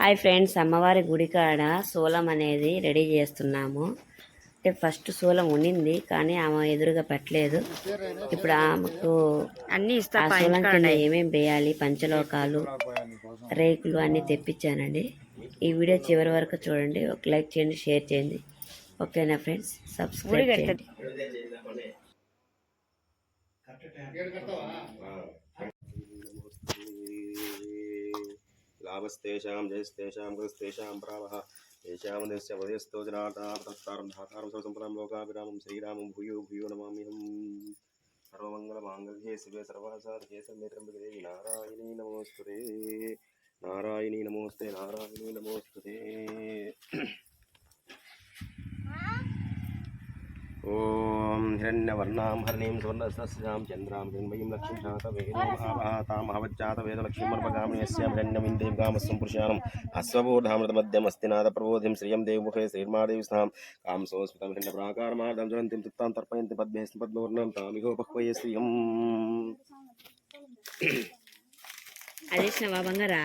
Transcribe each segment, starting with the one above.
Hi friends అమ్మవారి గుడి కాడ సూలం అనేది రెడీ చేస్తున్నాము. అంటే ఫస్ట్ సూలం ఉండింది కానీ ఆమె ఎదురుగా పెట్టలేదు. ఇప్పుడు ఆమెకు అన్ని సూలం కింద ఏమేం వేయాలి పంచలోకాలు రేకులు అన్నీ తెప్పించానండి. ఈ వీడియో చివరి వరకు చూడండి ఒక లైక్ చేయండి షేర్ చేయండి. ఓకేనా ఫ్రెండ్స్? సబ్స్క్రైబ్ చేయండి. లాభస్తేషాం జయస్తేషాం కృతస్తేషాం ప్రావః తేషాం దేశ వదయస్తో జనాతారం ధాతారం సర్వసంపదాం లోకాభిరామం శ్రీరామం భూయో భూయో నమామ్యహం సర్వమంగళమాంగళ్యే శివే సర్వాసాధకే సమ్యత్రంబికే దేవి నారాయణీ నమోస్తుతే నారాయణీ నమోస్తే నారాయణీ నమోస్తుతే ఓం హిరణ్యవర్ణాం హరణీం సువర్ణస్యాం చంద్రాం జన్మయీం లక్ష్మీం శాతవేదోమహాతామహవజ్జాతవేదలక్ష్మీమర్పగామిని హిరణ్యమిందేం గామస్వం పురుషానం అశ్వబోధామృతమద్యమస్తినాథ ప్రబోధిం శ్రియం దేవముఖే శ్రీర్మాదేవి స్నాం కాంసోస్మితం హిరణ్య ప్రాకారమార్దం జ్వలంతిం తిక్తాం తర్పయంతి పద్మేస్తి పద్మవర్ణం తామిహో పక్వయ శ్రియం అదేసినవా బంగారా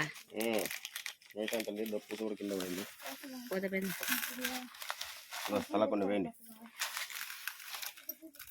చూడు కింద పోయింది. స్థల కొన్ని వేయండి.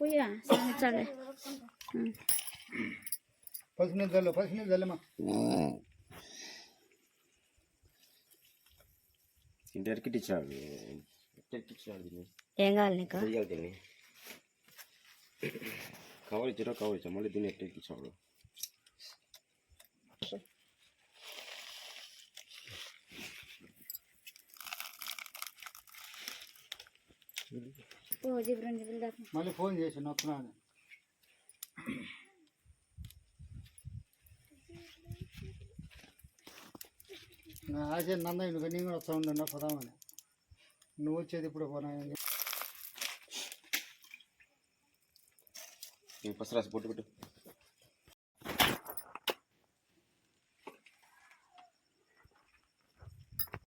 పోయా సంవత్సరాలే పసుపు నీళ్ళు చల్లు పసుపు నీళ్ళు చల్లమ్మా ఇంటి ఎరికిట్ ఇచ్చినాడు ఎరికిట్ ఇచ్చినాడు దీన్ని ఏం కావాలి నీకు కవర్ ఇచ్చారో కవర్ ఇచ్చా మళ్ళీ దీన్ని ఎట్లా మళ్ళీ ఫోన్ చేసి నొక్కున్నాను నా ఆశ నందయ్య నువ్వు నేను కూడా వస్తా ఉండు పదామని నువ్వు వచ్చేది ఇప్పుడు పోనా ఫస్ట్ రాసి పొట్టు పెట్టు.